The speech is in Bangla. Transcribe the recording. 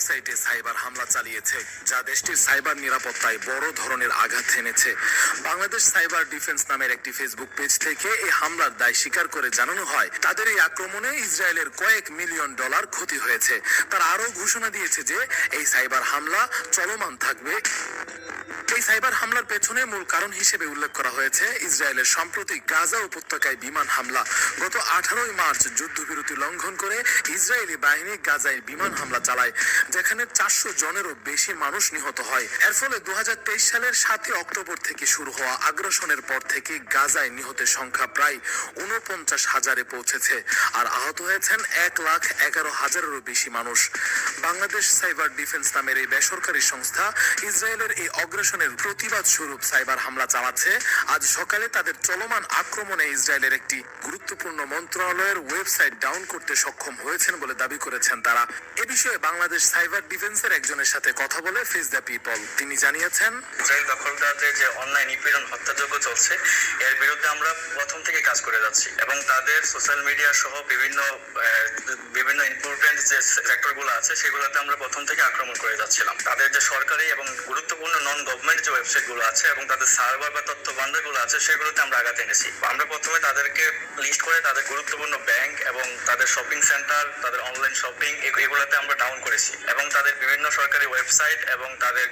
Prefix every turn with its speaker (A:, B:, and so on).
A: ওয়েবসাইটে সাইবার হামলা চালিয়েছে, যা দেশটির সাইবার নিরাপত্তায় বড় ধরনের আঘাত এনেছে বাংলাদেশ সাইবার ডিফেন্স নামের একটি ফেসবুক পেজ থেকে এই হামলার দায় স্বীকার করে জানানো হয়। তাদের এই আক্রমণে ইসরায়েলের কয়েক মিলিয়ন ডলার ক্ষতি হয়েছে। তারা আরও ঘোষণা দিয়েছে যে এই সাইবার হামলা চলমান থাকবে। এই সাইবার হামলার পেছনে মূল কারণ হিসেবে উল্লেখ করা হয়েছে ইসরায়েলের সাম্প্রতিক গাজা উপত্যকায় বিমান হামলা। গত আঠারোই মার্চ যুদ্ধবিরতি লঙ্ঘন করে ইসরায়েলি বাহিনী গাজায় বিমান হামলা চালায়। যেখানে চারশো জনেরও বেশি মানুষ নিহত হয়। এর ফলে দু সালের সাতই অক্টোবর থেকে শুরু হওয়া আগ্রাসনের পর থেকে গাজায় নিহতের সংখ্যা প্রায় উনপঞ্চাশ হাজারে পৌঁছেছে আর আহত হয়েছেন এক লাখ এগারো হাজারেরও বেশি মানুষ। বাংলাদেশ সাইবার ডিফেন্স নামের এই বেসরকারি সংস্থা ইসরায়েলের এই অগ্রাসনের প্রতিবাদ স্বরূপ সাইবার হামলা চালাচ্ছে। আজ সকালে তাদের চলমান আক্রমণে ইসরায়েলের একটি গুরুত্বপূর্ণ মন্ত্রণালয়ের ওয়েবসাইট ডাউন করতে সক্ষম হয়েছেন বলে দাবি করেছেন তারা। এ বিষয়ে বাংলাদেশ সাইবার ডিফেন্সের একজনের সাথে কথা বলে ফেস দ্য পিপল। তিনি জানিয়েছেন,
B: ইসরায়েল দখলদারদের যে অনলাইন নিপীড়ন হত্যাযজ্ঞ চলছে, এর বিরুদ্ধে আমরা প্রথম থেকে কাজ করে যাচ্ছি এবং তাদের সোশ্যাল মিডিয়া সহ বিভিন্ন বিভিন্ন ইম্পর্টেন্ট যে সেক্টরগুলো আছে, সেগুলোতে আমরা প্রথম থেকে আক্রমণ করে যাচ্ছিলাম। তাদের যে সরকারি এবং গুরুত্বপূর্ণ নন গভর্নমেন্ট যে ওয়েবসাইটগুলো আছে এবং তাদের সার্ভার বা তথ্য ভান্ডারগুলো আছে, সেগুলোতে আমরা আঘাত এনেছি। আমরা প্রথমে তাদেরকে লিস্ট করে তাদের গুরুত্বপূর্ণ ব্যাংক এবং তাদের শপিং সেন্টার তাদের অনলাইন শপিং এগুলোতে আমরা ডাউন করেছি এবং তাদের বিভিন্ন সরকারি ওয়েবসাইট এবং তাদের